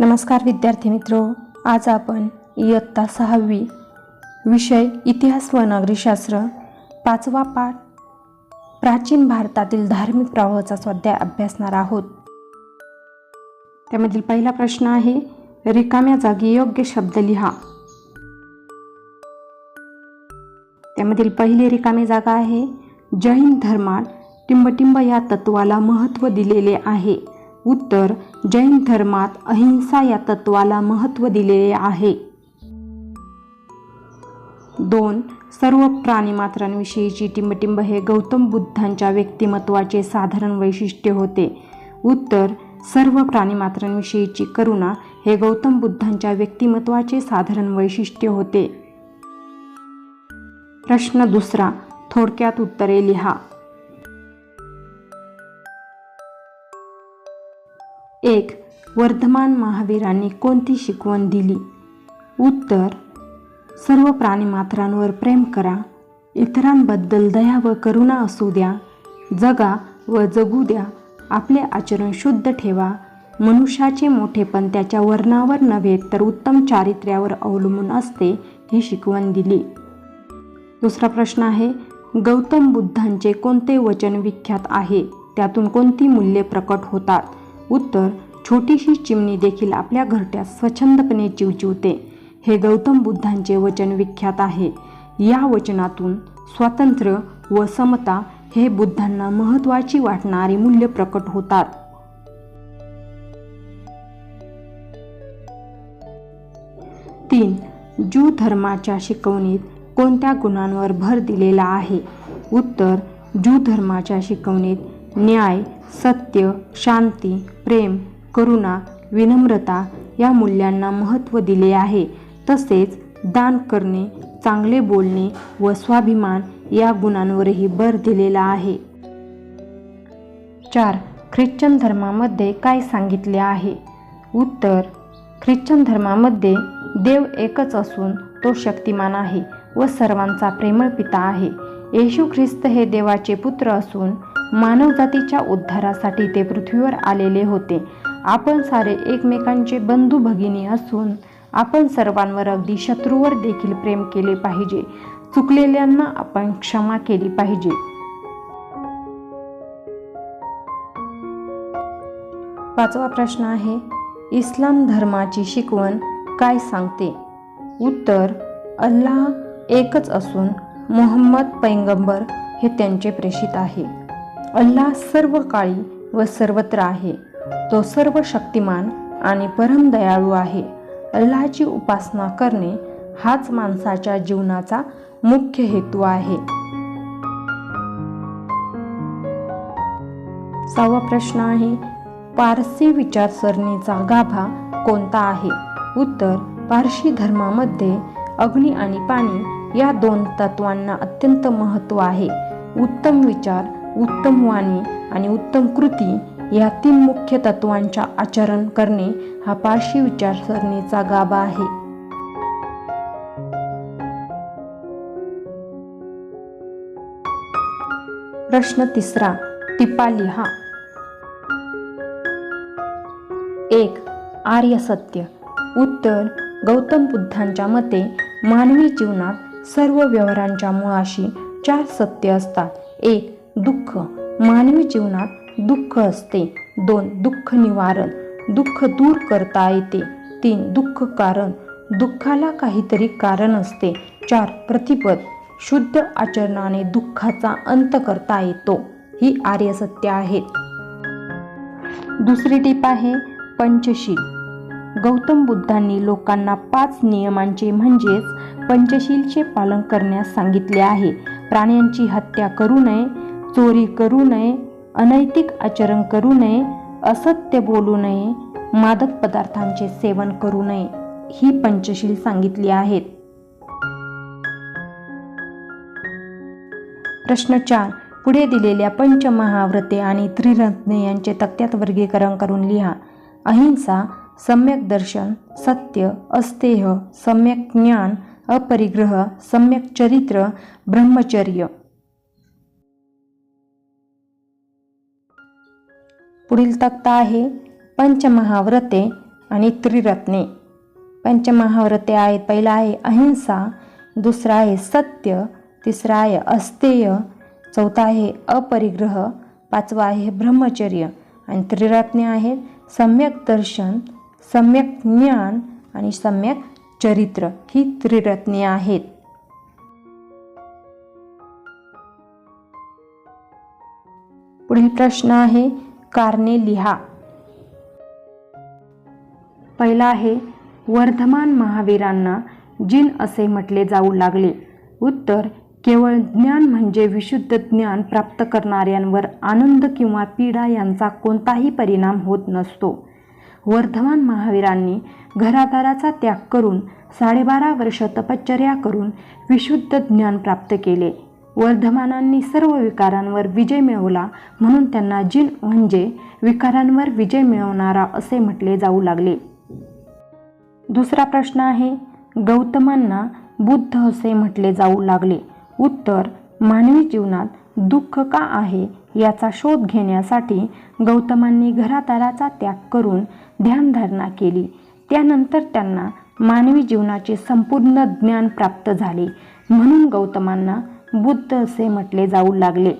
नमस्कार विद्यार्थी मित्रो आज आपण इयत्ता सहावी विषय इतिहास व नागरिकशास्त्र पाचवा पाठ प्राचीन भारतातील धार्मिक प्रवाहाचा स्वाध्याय अभ्यासणार आहोत. त्यामधील पहिला प्रश्न आहे रिकाम्या जागी योग्य शब्द लिहा. त्यामधील पहिली रिकामी जागा आहे जैन धर्मात टिंबटिंब या तत्वाला महत्त्व दिलेले आहे. उत्तर जैन धर्मात अहिंसा या तत्वाला महत्त्व दिलेले आहे. दोन सर्व प्राणीमात्रांविषयीची टिंबटिंब हे गौतम बुद्धांच्या व्यक्तिमत्वाचे साधारण वैशिष्ट्य होते. उत्तर सर्व प्राणीमात्रांविषयीची करुणा हे गौतम बुद्धांच्या व्यक्तिमत्वाचे साधारण वैशिष्ट्य होते. प्रश्न दुसरा थोडक्यात उत्तरे लिहा. एक वर्धमान महावीरांनी कोणती शिकवण दिली? उत्तर सर्व प्राणीमात्रांवर प्रेम करा इतरांबद्दल दया व करुणा असू द्या जगा व जगू द्या आपले आचरण शुद्ध ठेवा मनुष्याचे मोठेपण त्याच्या वर्णावर नव्हे तर उत्तम चारित्र्यावर अवलंबून असते ही शिकवण दिली. दुसरा प्रश्न आहे गौतम बुद्धांचे कोणते वचन विख्यात आहे? त्यातून कोणती मूल्ये प्रकट होतात? उत्तर छोटीशी चिमणी देखील आपल्या घरट्यात स्वच्छंदपणे चिवचिवते. हे गौतम बुद्धांचे वचन विख्यात आहे. या वचनातून स्वातंत्र्य व समता हे बुद्धांना महत्त्वाची वाटणारी मूल्य प्रकट होतात. तीन ज्यू धर्माच्या शिकवणीत कोणत्या गुणांवर भर दिलेला आहे? उत्तर ज्यू धर्माच्या शिकवणीत न्याय सत्य शांती प्रेम करुणा विनम्रता या मूल्यांना महत्त्व दिले आहे. तसेच दान करणे चांगले बोलणे व स्वाभिमान या गुणांवरही भर दिलेला आहे. चार. ख्रिश्चन धर्मामध्ये काय सांगितले आहे? उत्तर. ख्रिश्चन धर्मामध्ये देव एकच असून तो शक्तिमान आहे व सर्वांचा प्रेमळ पिता आहे. येशू ख्रिस्त हे देवाचे पुत्र असून मानवजातीच्या उद्धारासाठी ते पृथ्वीवर आलेले होते. आपण सारे एकमेकांचे बंधू भगिनी असून आपण सर्वांवर अगदी शत्रूवर देखील प्रेम केले पाहिजे. चुकलेल्यांना आपण क्षमा केली पाहिजे. पाचवा प्रश्न आहे इस्लाम धर्माची शिकवण काय सांगते? उत्तर अल्लाह एकच असून मोहम्मद पैगंबर हे त्यांचे प्रेषित आहे. अल्लाह सर्व काळी व सर्वत्र आहे. तो सर्व शक्तिमान आणि परम दयाळू आहे. अल्लाची उपासना करणे हाच माणसाच्या जीवनाचा मुख्य हेतू आहे. सहावा प्रश्न आहे पारसी विचारसरणीचा गाभा कोणता आहे? उत्तर पारशी धर्मामध्ये अग्नी आणि पाणी या दोन तत्वांना अत्यंत महत्त्व आहे. उत्तम विचार उत्तम वाणी आणि उत्तम कृती या तीन मुख्य तत्वांच्या आचरण करणे हा पारशी विचारसरणीचा गाभा आहे. प्रश्न तिसरा टिपा लिहा एक आर्य सत्य. उत्तर गौतम बुद्धांच्या मते मानवी जीवनात सर्व व्यवहारांच्या मुळाशी चार सत्य असतात. एक दुःख. मानवी जीवनात दुःख असते. दोन दुःख निवारण. दुःख दूर करता येते. तीन दुःख कारण. दुःखाला काहीतरी कारण असते. चार प्रतिपद. शुद्ध आचरणाने दुःखाचा अंत करता येतो. ही आर्यसत्य आहेत दुसरी टीप आहे पंचशील. गौतम बुद्धांनी लोकांना पाच नियमांचे म्हणजेच पंचशीलचे पालन करण्यास सांगितले आहे. प्राण्यांची हत्या करू नये चोरी करू नये अनैतिक आचरण करू नये असत्य बोलू नये मादक पदार्थांचे सेवन करू नये ही पंचशील सांगितली आहेत. प्रश्न चार. पुढे दिलेल्या पंचमहाव्रते आणि त्रिरत्ने यांचे तक्त्यात वर्गीकरण करून लिहा. अहिंसा सम्यक दर्शन सत्य अस्तेह सम्यक ज्ञान अपरिग्रह सम्यक चरित्र ब्रह्मचर्य. पुढील तक्ता आहे पंचमहाव्रते आणि त्रिरत्ने. पंचमहाव्रते आहेत पहिला आहे अहिंसा दुसरा आहे सत्य तिसरा आहे अस्तेय चौथा आहे अपरिग्रह पाचवा आहे ब्रह्मचर्य आणि त्रिरत्ने आहेत सम्यक दर्शन सम्यक ज्ञान आणि सम्यक चरित्र. ही त्रिरत्ने आहेत. पुढील प्रश्न आहे कारणे लिहा. पहिला आहे वर्धमान महावीरांना जिन असे म्हटले जाऊ लागले. उत्तर केवळ ज्ञान म्हणजे विशुद्ध ज्ञान प्राप्त करणाऱ्यांवर आनंद किंवा पीडा यांचा कोणताही परिणाम होत नसतो. वर्धमान महावीरांनी घरादाराचा त्याग करून साडेबारा वर्ष तपश्चर्या करून विशुद्ध ज्ञान प्राप्त केले. वर्धमानांनी सर्व विकारांवर विजय मिळवला म्हणून त्यांना जिन म्हणजे विकारांवर विजय मिळवणारा असे म्हटले जाऊ लागले. दुसरा प्रश्न आहे गौतमांना बुद्ध असे म्हटले जाऊ लागले. उत्तर मानवी जीवनात दुःख का आहे याचा शोध घेण्यासाठी गौतमांनी घरादाराचा त्याग करून ध्यानधारणा केली. त्यानंतर त्यांना मानवी जीवनाचे संपूर्ण ज्ञान प्राप्त झाले. म्हणून गौतमांना बुद्ध असे म्हटले जाऊ लागले.